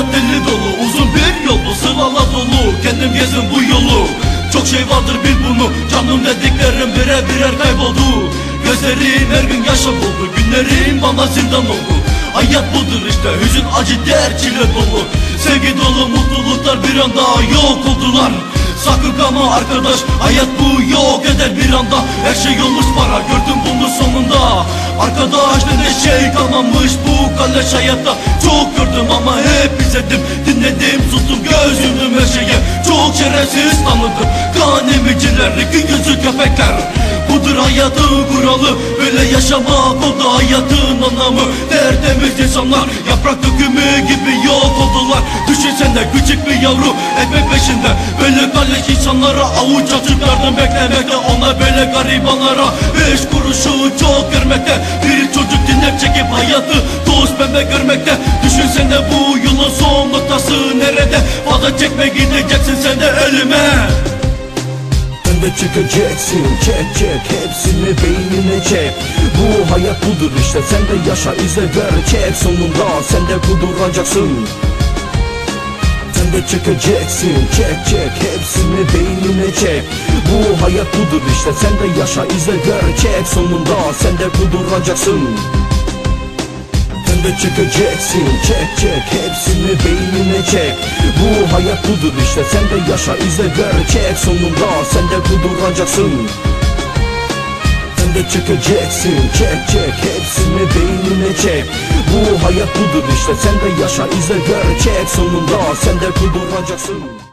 Hayat deli dolu uzun bir yol bu. Sırlarla dolu Kendim gezin bu yolu. Çok şey vardır bil bunu. Canım dediklerim birer birer kayboldu. Gözlerim her gün yaşam oldu Günlerim bana zindan oldu. Hayat budur işte hüzün acı der çile dolu. Sevgi dolu mutluluklar bir anda yok oldular. Sakın kalma arkadaş hayat bu yok eder bir anda. Her şey olmuş para gördüm bunu sonunda. Arkadaş ne şey kalmamış bu kalleş hayatta. Çok gördüm ama hep Çok şerefsiz tanıdım Kan emiciler iki gözü köpekler. Budur hayatın kuralı Böyle yaşamak oldu hayatın anlamı. Tertemiz insanlar Yaprak dökümü gibi yok oldular. Düşünsene küçük bir yavru ekmek peşinde. Böyle kalleş insanlara avuç açıp yardım beklemekte. Ona böyle garibanlara Beş kuruşu çok görmekte Bir çocuk dinlep çekip hayatı toz pembe görmekte. Düşünsene bu yolun son noktası nerede Fazla çekme gideceksin sen de ölüme. De çekeceksin çek çek hepsini beynine çek. Bu hayat budur işte sen de yaşa izle gerçek Sonunda sen de kuduracaksın. Sen de çekeceksin çek çek hepsini beynine çek. Bu hayat budur işte sen de yaşa izle gerçek Sonunda sen de kuduracaksın. Sen de çekeceksin çek çek hepsini beynine çek Bu hayat budur işte sen de yaşa izle gerçek. Sonunda sen de kuduracaksın Sen de çekeceksin çek çek. Hepsini beynine çek. Bu hayat budur işte sen de yaşa izle gerçek. Sonunda sen de kuduracaksın